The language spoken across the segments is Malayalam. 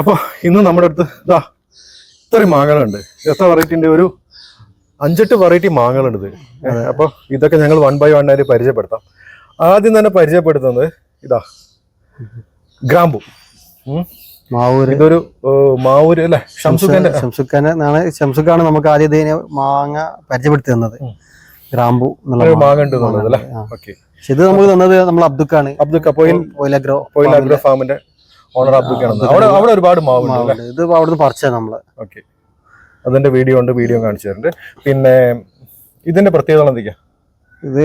അപ്പോൾ ഇന്ന് നമ്മുടെ അടുത്ത് ഇതാ ഇത്രയും മാങ്ങകളുണ്ട്. എത്ര വെറൈറ്റിന്റെ ഒരു അഞ്ചെട്ട് വെറൈറ്റി മാങ്ങകളുണ്ട് ഇത്. അപ്പോൾ ഇതൊക്കെ ഞങ്ങൾ വൺ ബൈ വൺ ആയിട്ട് പരിചയപ്പെടുത്താം. ആദ്യം തന്നെ പരിചയപ്പെടുത്തുന്നത് ഇതാ ഗ്രാമ്പു. മാവൂർ മാവൂര്. ഇതൊരു മാവൂർ മാവൂര് അല്ലെ? ഷംസുഖാന്റെ ഷംസുഖാനാണ് ഷംസുഖാണ് നമുക്ക് ആദ്യം ഇതിനെ മാങ്ങ പരിചയപ്പെടുത്തി തന്നത്. ഗ്രാമ്പു മാങ്ങ. ഉണ്ട് അല്ലേ? ഇത് നമുക്ക് തന്നത് നമ്മൾ അബ്ദുക്കാണ്. അബ്ദുക്ക പോയിൽ അഗ്രോ ഫാമിന്റെ ഓണർ അവിടെ അവിടെ ഒരുപാട് മാവുണ്ട്. ഇത് അവിടുന്ന് പറിച്ചത് നമ്മൾ. ഓക്കെ അതിന്റെ വീഡിയോ ഉണ്ട് വീഡിയോ കാണിച്ചു തരുന്നുണ്ട് പിന്നെ ഇതിന്റെ പ്രത്യേകത എന്തൊക്കെയാ? ഇത്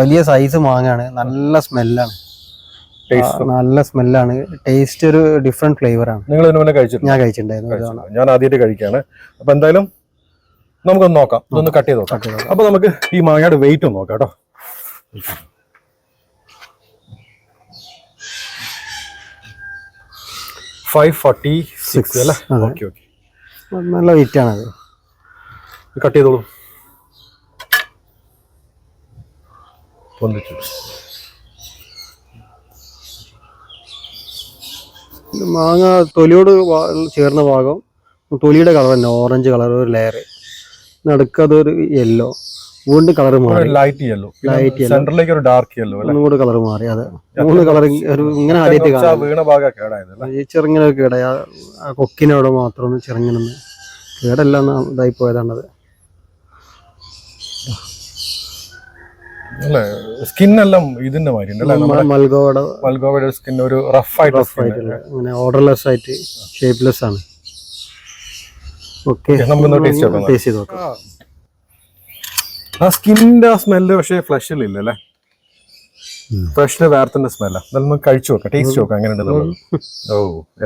വലിയ സൈസ് മാങ്ങാണ്. നല്ല സ്മെല്ലാണ് ടേസ്റ്റ് നല്ല സ്മെല്ലാണ് ടേസ്റ്റ് ഒരു ഡിഫറെന്റ് ഫ്ലേവറാണ് ആണ്. നിങ്ങൾ ഇതിനു മുന്നേ കഴിച്ചിട്ടുണ്ട് ഞാൻ കഴിച്ചിട്ടുണ്ടായിരുന്നു ഞാൻ ആദ്യമായിട്ട് കഴിക്കാണ് അപ്പൊ എന്തായാലും നമുക്കൊന്ന് നോക്കാം. ഇതൊന്ന് കട്ട് ചെയ്ത് നോക്കാം. അപ്പൊ നമുക്ക് ഈ മാങ്ങയുടെ വെയിറ്റ് ഒന്ന് നോക്കാം കേട്ടോ. ഫൈവ് ഫോർട്ടി സിക്സ് അല്ലേ? ഓക്കെ ഓക്കെ നല്ല വെയിറ്റ് ആണ് അത്. കട്ട് ചെയ്തോളൂ. മാങ്ങ തൊലിയോട് ചേർന്ന ഭാഗം. തൊലിയുടെ കളർ തന്നെ ഓറഞ്ച് കളർ ഒരു ലെയർ നടുക്കതൊരു യെല്ലോ വീണ്ടും കളർ മാറി. ലൈറ്റ് യെല്ലോ ലൈറ്റ് യെല്ലോ സെന്ററിലേക്ക് ഒരു ഡാർക്ക് യെല്ലോ അല്ലേ? മൂന്ന് കളർ മാറി അതെ. മൂന്ന് കളർ ഒരു ഇങ്ങനെ ആദ്യമായിട്ട് കാണാ വീണ ഭാഗം കേടായത് ഈ ചെറുങ്ങനെ കേടായ. ആ കൊക്കിനവിടെ മാത്രം ഒന്ന് ചെറുങ്ങനെ കേടല്ല ഇതായി പോയതാണത് അല്ലേ? സ്കിൻ എല്ലാം ഇതിന്റെ മാതിരി മൽഗോയുടെ മൽഗോവയുടെ സ്കിൻ ഒരു റഫ് ആയിട്ട് റഫ് ആയിട്ടുള്ള ഇങ്ങനെ ഓർഡർലെസ് ആയിട്ട് ഷേപ്പ്ലെസ് ആണ്. ഓക്കെ നമുക്ക്. ടേസ്റ്റ് ചെയ്ത് നോക്കാം. ആ സ്കിന്നിന്റെ ആ സ്മെല്ല് പക്ഷേ ഫ്ലഷിൽ ഇല്ല അല്ലേ? ഫ്രഷിൽ വേർത്തിന്റെ സ്മെല്ല നമുക്ക് കഴിച്ചു നോക്കാം. ടേസ്റ്റ് നോക്കാം അങ്ങനെ ഉണ്ട് ഓ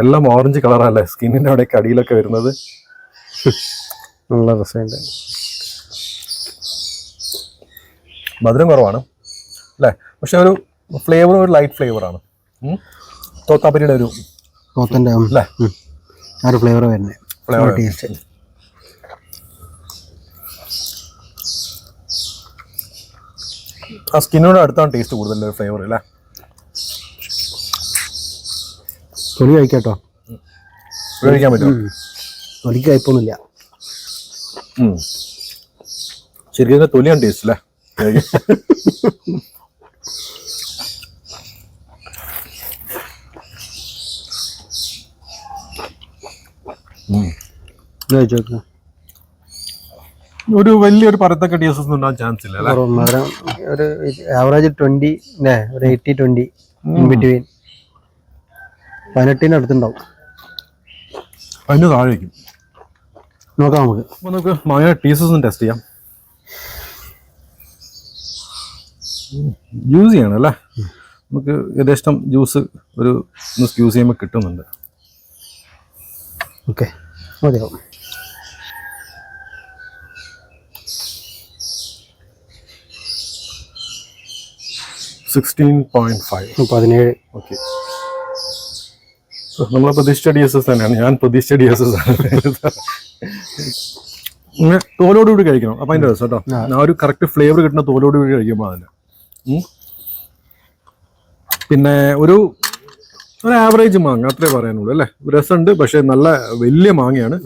എല്ലാം ഓറഞ്ച് കളറല്ലേ സ്കിന്നിന്റെ അവിടെ കടിയിലൊക്കെ വരുന്നത്. നല്ല രസമുണ്ട്. മധുരം കുറവാണ്. അല്ലേ? പക്ഷെ ഒരു ഫ്ലേവർ ഒരു ലൈറ്റ് ഫ്ലേവറാണ് തോത്താപ്പരിയുടെ ഒരു തോത്തന്റെ അല്ലേ? ആ ഒരു ഫ്ലേവർ വരുന്നത് ഫ്ലേവർ ടേസ്റ്റ് ആ സ്കിന്നോട് അടുത്താണ് ടേസ്റ്റ് കൂടുതൽ ഫ്ലേവർ അല്ലേ? തൊലി കഴിക്കാട്ടോ. കഴിക്കാൻ പറ്റും തൊലി കഴിപ്പൊന്നുമില്ല. ശരിക്കും തൊലിയാണ് ടേസ്റ്റ് അല്ലേ? കഴിക്കാൻ. ഉം. ഇത് കഴിച്ചു നോക്കുക ഒരു വലിയൊരു പരത്തൊക്കെ എസ് എസ് ഉണ്ടാകാൻ ചാൻസ് ഇല്ല ഒരു ആവറേജ് ട്വന്റി ഒരു എയ്റ്റി ട്വന്റി ബിറ്റ്വീൻ പതിനെട്ടിന് അടുത്തുണ്ടാവും. അതിന് താഴേക്കും. നോക്കാം നമുക്ക്. അപ്പൊ നമുക്ക് മായ ടീസസ് എസ് ടെസ്റ്റ് ചെയ്യാം. യൂസ് ചെയ്യണം അല്ലേ? നമുക്ക് യഥേഷ്ടം ജ്യൂസ് ഒരു യൂസ് ചെയ്യുമ്പോൾ കിട്ടുന്നുണ്ട്. ഓക്കെ മതിയാവും. സിക്സ്റ്റീൻ പോയിന്റ് ഫൈവ് പതിനേഴ്. ഓക്കെ നമ്മൾ പ്രതീക്ഷിച്ച ഡി എസ് എസ് തന്നെയാണ്. ഞാൻ പ്രതീക്ഷിച്ച ഡി എസ് എസ് ആണ്. തോലോടുകൂടി കഴിക്കണം. അപ്പം അതിന്റെ രസം കേട്ടോ. ആ. ഒരു കറക്റ്റ് ഫ്ലേവർ കിട്ടുന്ന തോലോടുകൂടി കഴിക്കുമ്പോൾ അതിന്. ഉം. പിന്നെ ഒരു ഒരു ആവറേജ് മാങ്ങ അത്രേ പറയാനുള്ളൂ അല്ലേ? രസമുണ്ട് പക്ഷെ നല്ല വലിയ മാങ്ങയാണ്.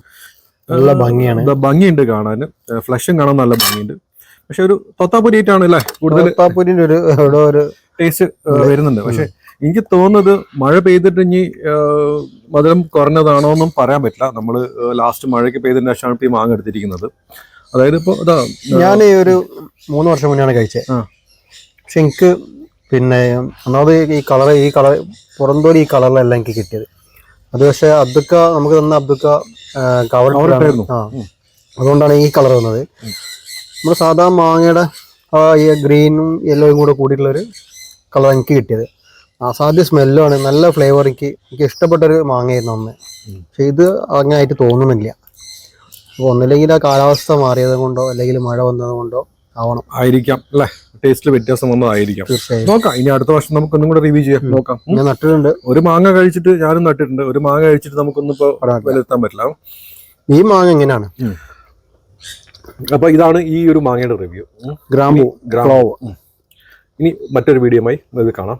നല്ല ഭംഗിയാണ്. ഭംഗിയുണ്ട് കാണാൻ ഫ്ലഷും കാണാൻ നല്ല ഭംഗിയുണ്ട്. പക്ഷെ ഒരു തൊത്താപ്പൊരിയിട്ടാണ് അല്ലേ? കൂടുതൽ ഒരു ടേസ്റ്റ് വരുന്നുണ്ട്. പക്ഷെ എനിക്ക് തോന്നുന്നത് മഴ പെയ്തിട്ട് ഇനി മധുരം കുറഞ്ഞതാണോ എന്നും പറയാൻ പറ്റില്ല. നമ്മൾ ലാസ്റ്റ് മഴയ്ക്ക് പെയ്തതിന് ശേഷമാണ് ഈ മാങ്ങ എടുത്തിരിക്കുന്നത്. അതായത് ഇപ്പൊ ഇതാ ഞാൻ ഈ ഒരു മൂന്ന് വർഷം മുന്നെയാണ് കഴിച്ചത്. പക്ഷെ എനിക്ക് പിന്നെ ഒന്നാമത് ഈ കളർ ഈ കളർ പുറന്തോലി ഈ കളറിലല്ല എനിക്ക് കിട്ടിയത്. അത് പക്ഷെ അബ്ദുക്ക നമുക്ക് തന്ന അബ്ദുക്ക കവർ. ആ. അതുകൊണ്ടാണ് ഈ കളർ വന്നത്. നമ്മൾ സാധാ മാങ്ങയുടെ ആ ഈ ഗ്രീനും യെല്ലോയും കൂടെ കൂടിയിട്ടുള്ളൊരു കളർ എനിക്ക് കിട്ടിയത്. അസാധ്യ സ്മെല്ലാണ് നല്ല ഫ്ലേവർ എനിക്ക് എനിക്ക് ഇഷ്ടപ്പെട്ടൊരു മാങ്ങയായിരുന്നു അന്ന്. പക്ഷെ ഇത് അങ്ങനെ ആയിട്ട് തോന്നുന്നില്ല. അപ്പോൾ ഒന്നില്ലെങ്കിൽ ആ കാലാവസ്ഥ മാറിയത് കൊണ്ടോ അല്ലെങ്കിൽ മഴ വന്നത് കൊണ്ടോ ആവണം. ആയിരിക്കാം അല്ലെ? ടേസ്റ്റിൽ വ്യത്യാസം വന്നതായിരിക്കാം നോക്കാം ഇനി അടുത്ത വർഷം നമുക്കൊന്നും കൂടെ റിവ്യൂ ചെയ്യാം. നോക്കാം. ഞാൻ നട്ടിട്ടുണ്ട്. ഒരു മാങ്ങ കഴിച്ചിട്ട് ഞാനും നട്ടിട്ടുണ്ട്. ഒരു മാങ്ങ കഴിച്ചിട്ട് നമുക്കൊന്നും ഇപ്പോൾ വിലയിരുത്താൻ പറ്റില്ല. ഈ മാങ്ങ എങ്ങനെയാണ്? അപ്പൊ ഇതാണ് ഈ ഒരു മാങ്ങയുടെ റിവ്യൂ ഗ്രാമ്പു ഗ്രാമ്പു. ഇനി മറ്റൊരു വീഡിയോയുമായി നമുക്ക് കാണാം.